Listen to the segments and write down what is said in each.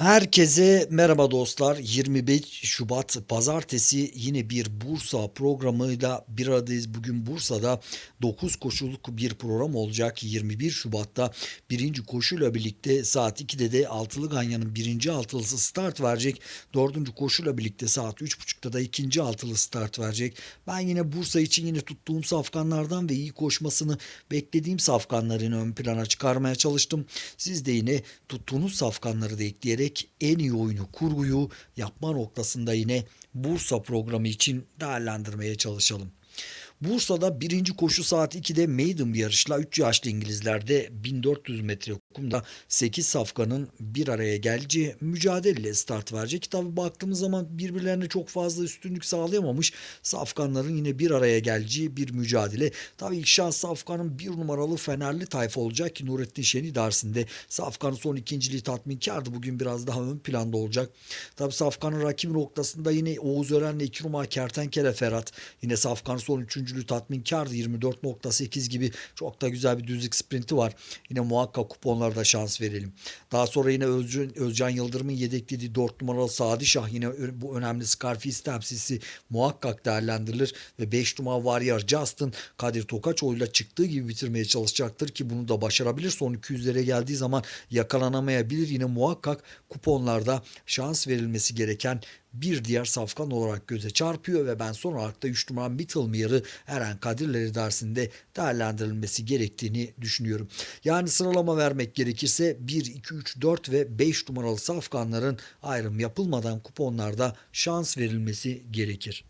Herkese merhaba dostlar. 25 Şubat Pazartesi yine bir Bursa programıyla bir aradayız. Bugün Bursa'da 9 koşuluk bir program olacak. 21 Şubat'ta birinci koşuyla birlikte saat 2'de de Altılı Ganyan'ın birinci altılısı start verecek. Dördüncü koşuyla birlikte saat 3.30'da da ikinci altılı start verecek. Ben yine Bursa için yine tuttuğum safkanlardan ve iyi koşmasını beklediğim safkanların ön plana çıkarmaya çalıştım. Siz de yine tuttuğunuz safkanları da ekleyerek en iyi oyunu kurguyu yapma noktasında yine Bursa programı için değerlendirmeye çalışalım. Bursa'da birinci koşu saat 2'de maiden bir yarışla 3 yaşlı İngilizlerde 1400 metre kumda 8 safkanın bir araya geleceği mücadeleyle start verecek. Tabi baktığımız zaman birbirlerine çok fazla üstünlük sağlayamamış safkanların yine bir araya geleceği bir mücadele. Tabi ilk şans safkanın bir numaralı Fenerli tayfa olacak ki Nurettin Şeni dersinde safkanın son ikinciliği tatminkardı. Bugün biraz daha ön planda olacak. Tabi safkanın rakip noktasında yine Oğuz Ören'le 2 numara Kertenkele Ferhat. Yine safkanın son üçüncülüğü tatminkardı. 24.8 gibi çok da güzel bir düzlük sprinti var. Yine muhakkak kuponlarda şans verelim. Daha sonra yine Özcan, Özcan Yıldırım'ın yedeklediği 4 numaralı Sadi Şah yine bu önemli Scarface temsilcisi muhakkak değerlendirilir ve 5 numara Warrior Justin Kadir Tokaçoğlu'yla çıktığı gibi bitirmeye çalışacaktır ki bunu da başarabilir. Son 200'lere geldiği zaman yakalanamayabilir. Yine muhakkak kuponlarda şans verilmesi gereken bir diğer safkan olarak göze çarpıyor ve ben son olarak da 3 numara Mittelmeyer'ı Eren Kadirleri dersinde değerlendirilmesi gerektiğini düşünüyorum. Yani sıralama vermek gerekirse 1, 2, 3, 4 ve 5 numaralı safkanların ayrım yapılmadan kuponlarda şans verilmesi gerekir.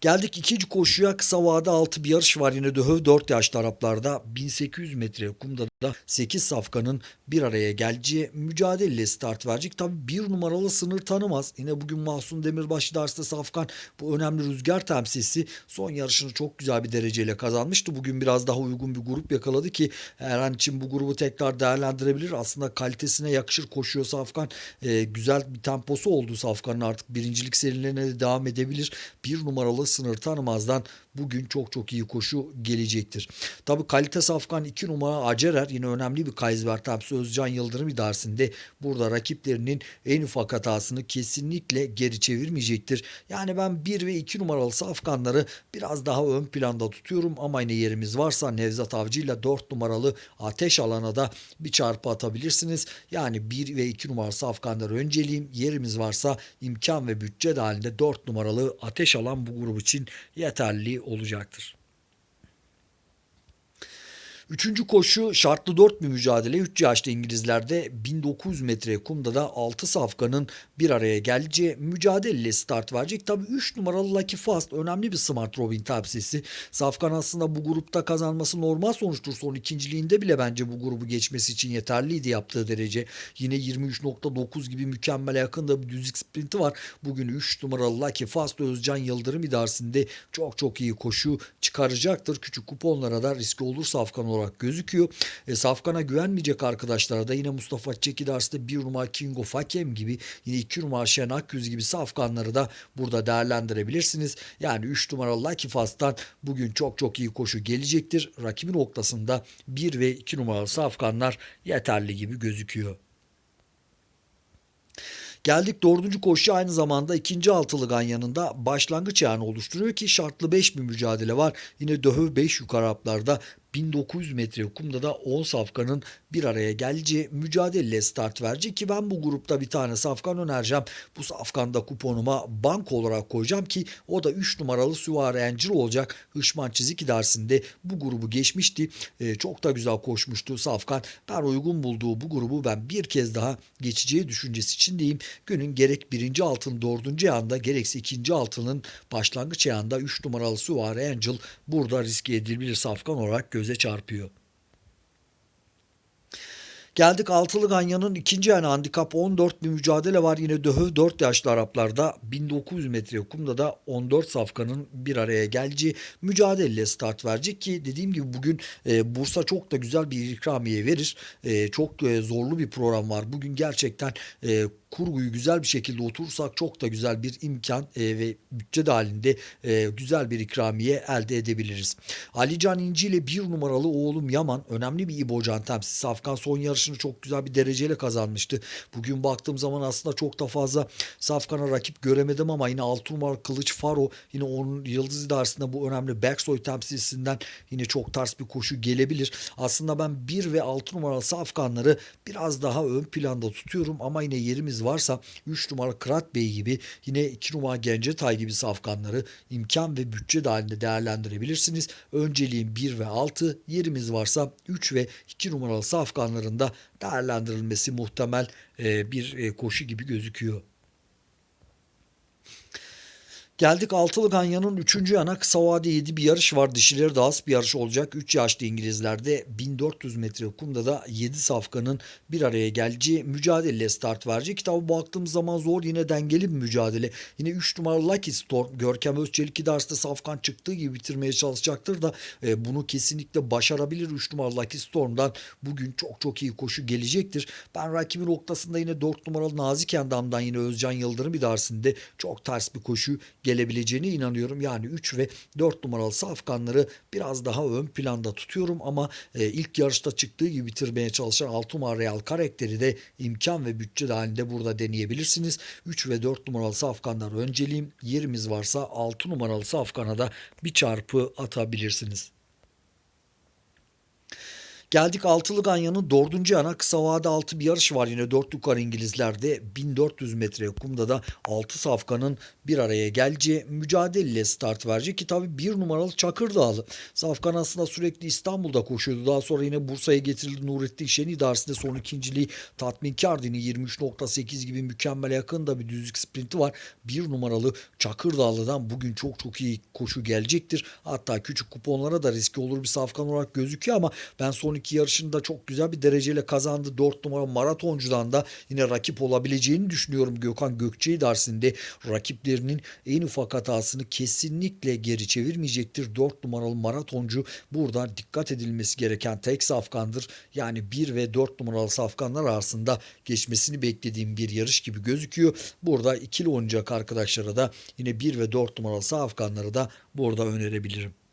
Geldik ikinci koşuya kısa vade altı bir yarış var yine Döhöv 4 yaşlı Araplarda 1800 metre kumda da 8 safkanın bir araya geleceği mücadeleyle start verecek. Tabi bir numaralı sınır tanımaz. Yine bugün Mahsun Demirbaşı derste safkan bu önemli rüzgar temsilcisi son yarışını çok güzel bir dereceyle kazanmıştı. Bugün biraz daha uygun bir grup yakaladı ki her an için bu grubu tekrar değerlendirebilir. Aslında kalitesine yakışır koşuyor safkan. Ee, güzel bir temposu oldu safkanın artık birincilik serilerine de devam edebilir. Bir numaralı sınır tanımazdan bugün çok çok iyi koşu gelecektir. Tabi kalite safkan 2 numara Acerer yine önemli bir Kaysber Tapsi Özcan Yıldırım idaresinde burada rakiplerinin en ufak hatasını kesinlikle geri çevirmeyecektir. Yani ben 1 ve 2 numaralı safkanları biraz daha ön planda tutuyorum ama yine yerimiz varsa Nevzat Avcı ile 4 numaralı ateş alana da bir çarpı atabilirsiniz. Yani 1 ve 2 numaralı safkanları önceliğim yerimiz varsa imkan ve bütçe dahilinde 4 numaralı ateş alan bu grup için yeterli olacaktır. Üçüncü koşu şartlı 4 bir mücadele. 3 yaşlı İngilizlerde 1900 metre kumda da 6 safkanın bir araya geleceği mücadeleyle start verecek. Tabii 3 numaralı Lucky Fast önemli bir Smart Robin tavsiyesi. Safkan aslında bu grupta kazanması normal sonuçtur. Son ikinciliğinde bile bence bu grubu geçmesi için yeterliydi yaptığı derece. Yine 23.9 gibi mükemmele yakın da bir düzlük sprinti var. Bugün 3 numaralı Lucky Fast Özcan Yıldırım idaresinde çok çok iyi koşu çıkaracaktır. Küçük kuponlara da riski olur Safkan olarak gözüküyor. E, Safkan'a güvenmeyecek arkadaşlara da yine Mustafa Çeki derste 1 numara King of Hakem gibi yine 2 numara Şen Akgüz gibi Safkanları da burada değerlendirebilirsiniz. Yani 3 numaralı Lucky Fast'tan bugün çok çok iyi koşu gelecektir. Rakibi noktasında 1 ve 2 numaralı Safkanlar yeterli gibi gözüküyor. Geldik dördüncü koşu aynı zamanda ikinci altılı ganyanında başlangıç yani oluşturuyor ki şartlı 5 bir mücadele var. Yine Döhöv 5 yukarı Araplarda 1900 metre kumda da 10 safkanın bir araya geleceği mücadeleyle start verecek ki ben bu grupta bir tane safkan önereceğim. Bu safkanda kuponuma banko olarak koyacağım ki o da 3 numaralı Süvari Angel olacak. Hışman Çizik dersinde bu grubu geçmişti. Ee, çok da güzel koşmuştu safkan. Ben uygun bulduğu bu grubu ben bir kez daha geçeceği düşüncesi içindeyim. Günün gerek birinci altın dördüncü yanda gerekse ikinci altının başlangıç yanda 3 numaralı Süvari Angel burada riske edilebilir safkan olarak göze çarpıyor. Geldik Altılı Ganyan'ın ikinci yani handikap 14 bir mücadele var. Yine Döhöv 4 yaşlı Araplarda 1900 metre kumda da 14 safkanın bir araya geleceği mücadeleyle start verecek ki dediğim gibi bugün e, Bursa çok da güzel bir ikramiye verir. E, çok e, zorlu bir program var. Bugün gerçekten e, kurguyu güzel bir şekilde oturursak çok da güzel bir imkan e, ve bütçe dahilinde e, güzel bir ikramiye elde edebiliriz. Ali Can İnci ile bir numaralı oğlum Yaman önemli bir İbocan temsilcisi. Afgan son yarışını çok güzel bir dereceyle kazanmıştı. Bugün baktığım zaman aslında çok da fazla Safkan'a rakip göremedim ama yine 6 numaralı Kılıç Faro yine onun Yıldız İdaresi'nde bu önemli Backsoy temsilcisinden yine çok ters bir koşu gelebilir. Aslında ben 1 ve 6 numaralı Safkanları biraz daha ön planda tutuyorum ama yine yerimiz varsa 3 numaralı Kırat Bey gibi yine 2 numara Gencetay gibi Safkanları imkan ve bütçe dahilinde değerlendirebilirsiniz. Önceliğin 1 ve 6 yerimiz varsa 3 ve 2 numaralı Safkanların değerlendirilmesi muhtemel e, bir e, koşu gibi gözüküyor. Geldik Altılı Ganyan'ın 3. yana kısa vade 7 bir yarış var. Dişileri de az bir yarış olacak. 3 yaşlı İngilizlerde 1400 metre kumda da 7 safkanın bir araya geleceği mücadeleyle start verecek. Kitabı baktığımız zaman zor yine dengeli bir mücadele. Yine 3 numaralı Lucky Storm Görkem Özçelik idaresinde safkan çıktığı gibi bitirmeye çalışacaktır da e, bunu kesinlikle başarabilir. 3 numaralı Lucky Storm'dan bugün çok çok iyi koşu gelecektir. Ben rakibin noktasında yine 4 numaralı Nazik Endam'dan yine Özcan Yıldırım idaresinde çok ters bir koşu gelebileceğine inanıyorum. Yani 3 ve 4 numaralı safkanları biraz daha ön planda tutuyorum ama e, ilk yarışta çıktığı gibi bitirmeye çalışan 6 numaralı Real karakteri de imkan ve bütçe dahilinde burada deneyebilirsiniz. 3 ve 4 numaralı safkanlar önceliğim. Yerimiz varsa 6 numaralı safkana da bir çarpı atabilirsiniz. Geldik Altılı Ganyan'ın dördüncü yana kısa vade altı bir yarış var yine dört yukarı İngilizlerde 1400 metre kumda da altı safkanın bir araya geleceği mücadeleyle start verecek ki tabi bir numaralı Çakır Dağlı. Safkan aslında sürekli İstanbul'da koşuyordu. Daha sonra yine Bursa'ya getirildi Nurettin Şen idaresinde son ikinciliği tatminkardı. Yine 23.8 gibi mükemmel yakın da bir düzlük sprinti var. Bir numaralı Çakır Dağlı'dan bugün çok çok iyi koşu gelecektir. Hatta küçük kuponlara da riski olur bir safkan olarak gözüküyor ama ben son iki yarışında çok güzel bir dereceyle kazandı. 4 numara maratoncudan da yine rakip olabileceğini düşünüyorum Gökhan Gökçe idaresinde. Rakiplerinin en ufak hatasını kesinlikle geri çevirmeyecektir. 4 numaralı maratoncu burada dikkat edilmesi gereken tek safkandır. Yani 1 ve 4 numaralı safkanlar arasında geçmesini beklediğim bir yarış gibi gözüküyor. Burada ikili oynayacak arkadaşlara da yine 1 ve 4 numaralı safkanları da burada önerebilirim.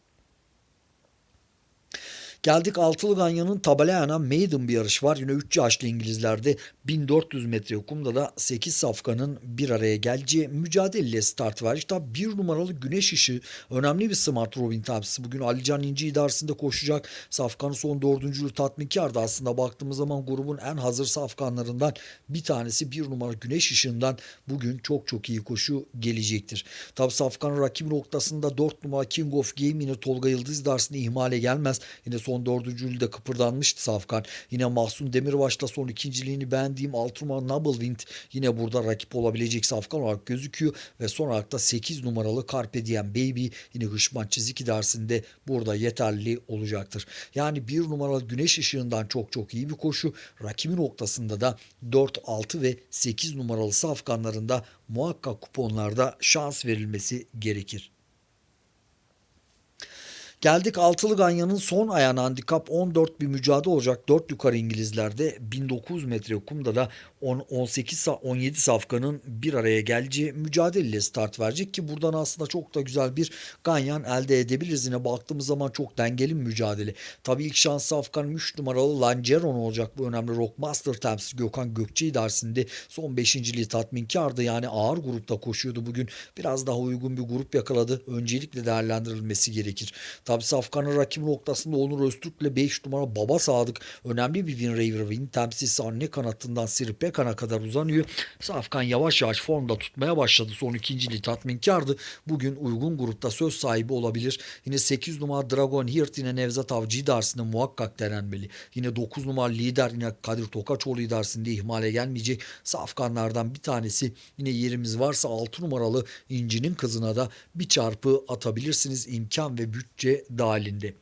Geldik Altılı Ganyan'ın Tabalayana Maiden bir yarış var. Yine 3 yaşlı İngilizlerde 1400 metre kumda da 8 safkanın bir araya geleceği mücadeleyle start var. İşte bir numaralı Güneş Işığı önemli bir Smart Robin tabisi. Bugün Alican İnci idaresinde koşacak. Safkanın son dördüncülü tatminkardı. Aslında baktığımız zaman grubun en hazır safkanlarından bir tanesi bir numara Güneş Işığı'ndan bugün çok çok iyi koşu gelecektir. Tabi Safkan'ın rakip noktasında 4 numara King of Game yine Tolga Yıldız idaresinde ihmale gelmez. Yine son dördüncülü de kıpırdanmıştı Safkan. Yine Mahsun Demirbaş'la son ikinciliğini beğendiğim Altruma Noble yine burada rakip olabilecek Safkan olarak gözüküyor. Ve son olarak da 8 numaralı Carpe Diem Baby yine Hışman Çizik idaresinde burada yeterli olacaktır. Yani bir numaralı güneş ışığından çok çok iyi bir koşu. Rakibi noktasında da 4, 6 ve 8 numaralı safkanlarında muhakkak kuponlarda şans verilmesi gerekir. Geldik Altılı Ganyan'ın son ayağına handikap 14 bir mücadele olacak. 4 yukarı İngilizlerde 1900 metre kumda da 10, 18 17 safkanın bir araya geleceği mücadeleyle start verecek ki buradan aslında çok da güzel bir Ganyan elde edebiliriz. Yine baktığımız zaman çok dengeli bir mücadele. Tabii ilk şans safkan 3 numaralı Langeron olacak bu önemli Rockmaster temsilcisi Gökhan Gökçe idaresinde son 5.liği tatminkardı. Yani ağır grupta koşuyordu bugün. Biraz daha uygun bir grup yakaladı. Öncelikle değerlendirilmesi gerekir. Tabi Safkan'ın rakip noktasında Onur Öztürk'le 5 numara Baba Sadık önemli bir Win Raver Win temsilcisi anne kanatından Siri Pekan'a kadar uzanıyor. Safkan yavaş yavaş formda tutmaya başladı. Son ikinciliği tatminkardı. Bugün uygun grupta söz sahibi olabilir. Yine 8 numara Dragon Hirt yine Nevzat Avcı idaresinde muhakkak denenmeli. Yine 9 numara lider yine Kadir Tokaçoğlu idaresinde ihmale gelmeyecek. Safkanlardan bir tanesi yine yerimiz varsa 6 numaralı İnci'nin kızına da bir çarpı atabilirsiniz. imkan ve bütçe dahilinde.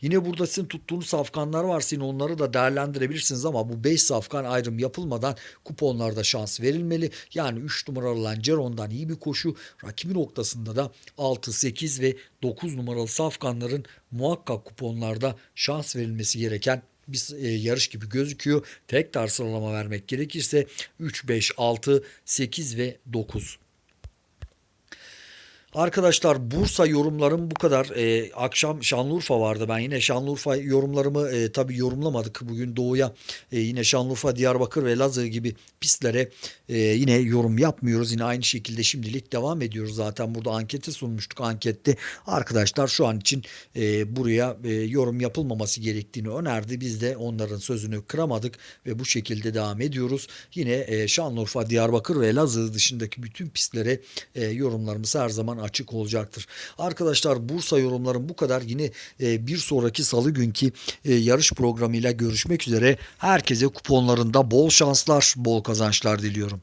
Yine burada sizin tuttuğunuz safkanlar varsa yine onları da değerlendirebilirsiniz ama bu 5 safkan ayrım yapılmadan kuponlarda şans verilmeli. Yani 3 numaralı Langeron'dan iyi bir koşu rakibi noktasında da 6, 8 ve 9 numaralı safkanların muhakkak kuponlarda şans verilmesi gereken bir e, yarış gibi gözüküyor. Tekrar sıralama vermek gerekirse 3, 5, 6, 8 ve 9. Arkadaşlar Bursa yorumlarım bu kadar. Ee, akşam Şanlıurfa vardı. Ben yine Şanlıurfa yorumlarımı e, tabii yorumlamadık. Bugün Doğu'ya e, yine Şanlıurfa, Diyarbakır ve Lazı gibi pistlere e, yine yorum yapmıyoruz. Yine aynı şekilde şimdilik devam ediyoruz. Zaten burada anketi sunmuştuk. Ankette arkadaşlar şu an için e, buraya e, yorum yapılmaması gerektiğini önerdi. Biz de onların sözünü kıramadık ve bu şekilde devam ediyoruz. Yine e, Şanlıurfa, Diyarbakır ve Lazı dışındaki bütün pistlere e, yorumlarımız her zaman açık olacaktır. Arkadaşlar Bursa yorumlarım bu kadar. Yine e, bir sonraki salı günkü e, yarış programıyla görüşmek üzere. Herkese kuponlarında bol şanslar, bol kazançlar diliyorum.